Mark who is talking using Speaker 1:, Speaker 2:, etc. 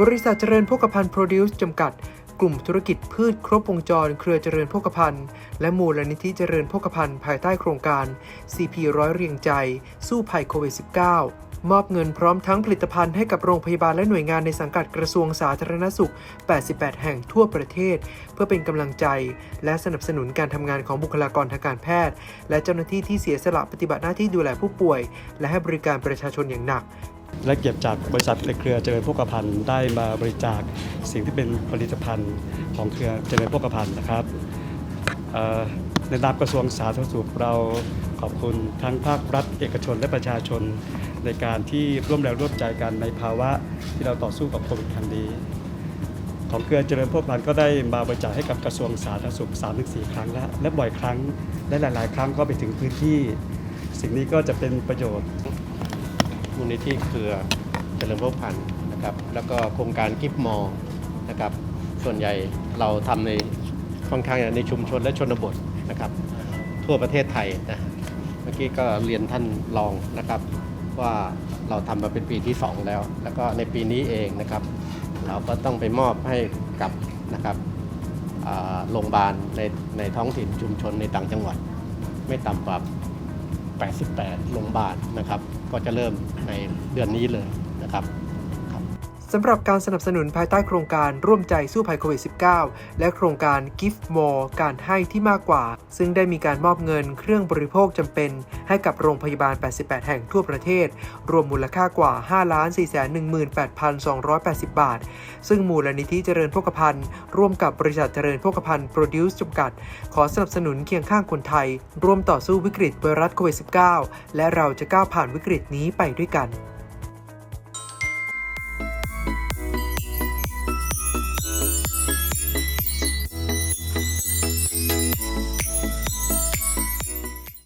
Speaker 1: บริษัทเจริญโภคภัณฑ์โปรดิวส์จำกัด กลุ่มธุรกิจพืชครบวงจร เครือเจริญโภคภัณฑ์ และมูลนิธิเจริญโภคภัณฑ์ภายใต้โครงการ CP ร้อยเรียงใจ สู้ภัยโควิด -19 มอบเงินพร้อมทั้งผลิตภัณฑ์ให้กับโรงพยาบาลและหน่วยงานในสังกัดกระทรวงสาธารณสุข 88 แห่งทั่วประเทศ เพื่อเป็นกำลังใจ และสนับสนุนการทำงานของบุคลากรทางการแพทย์ และเจ้าหน้าที่ที่เสียสละปฏิบัติหน้าที่ดูแลผู้ป่วย และให้บริการประชาชนอย่างหนัก
Speaker 2: และเก็บจากบริษัทในเครือเจริญโภคภัณฑ์ได้มาบริจาคสิ่งที่เป็นผลิตภัณฑ์ของเครือเจริญโภคภัณฑ์นะครับในนามกระทรวงสาธารณสุขเราขอบคุณทั้งภาครัฐ เอกชนและประชาชน ในการที่ร่วมแรงร่วมใจกันในภาวะที่เราต่อสู้กับโควิดครั้งนี้ของเครือเจริญโภคภัณฑ์ก็ได้มาบริจาคให้กับกระทรวงสาธารณสุข3-4 ครั้งแล้ว และบ่อยครั้งและหลาย ๆ ครั้งก็ไปถึงพื้นที่ สิ่งนี้ก็จะเป็นประโยชน์
Speaker 3: มูลนิธิเครือเจริญพวพันธ์นะครับ แล้วก็โครงการกิฟมอลนะครับ ส่วนใหญ่เราทำในค่อนข้างในชุมชนและชนบทนะครับ ทั่วประเทศไทยนะเมื่อกี้ก็เรียนท่านรองนะครับ ว่าเราทำมาเป็นปีที่ 2 แล้ว แล้วก็ในปีนี้เองนะครับ เราก็ต้องไปมอบให้กับนะครับโรงพยาบาลในในท้องถิ่นชุมชนในต่างจังหวัด ไม่ต่ำกว่า 88 โรงพยาบาลนะครับ ก็จะเริ่มในเดือนนี้เลยนะครับ
Speaker 1: สำหรับการสนับสนุนภายใต้โครงการร่วมใจสู้ภัยโควิด -19 และโครงการ Gift More การให้ที่มากกว่า ซึ่งได้มีการมอบเงินเครื่องบริโภคจำเป็น ให้กับโรงพยาบาล 88 แห่งทั่วประเทศ รวมมูลค่ากว่า 5,418,280 บาท ซึ่งมูลนิธิเจริญโภคภัณฑ์ร่วมกับบริษัทเจริญโภคภัณฑ์โปรดิวส์จำกัด ขอสนับสนุนเคียงข้างคนไทย ร่วมต่อสู้วิกฤตไวรัสโควิด -19 และเราจะก้าวผ่านวิกฤตนี้ไปด้วยกัน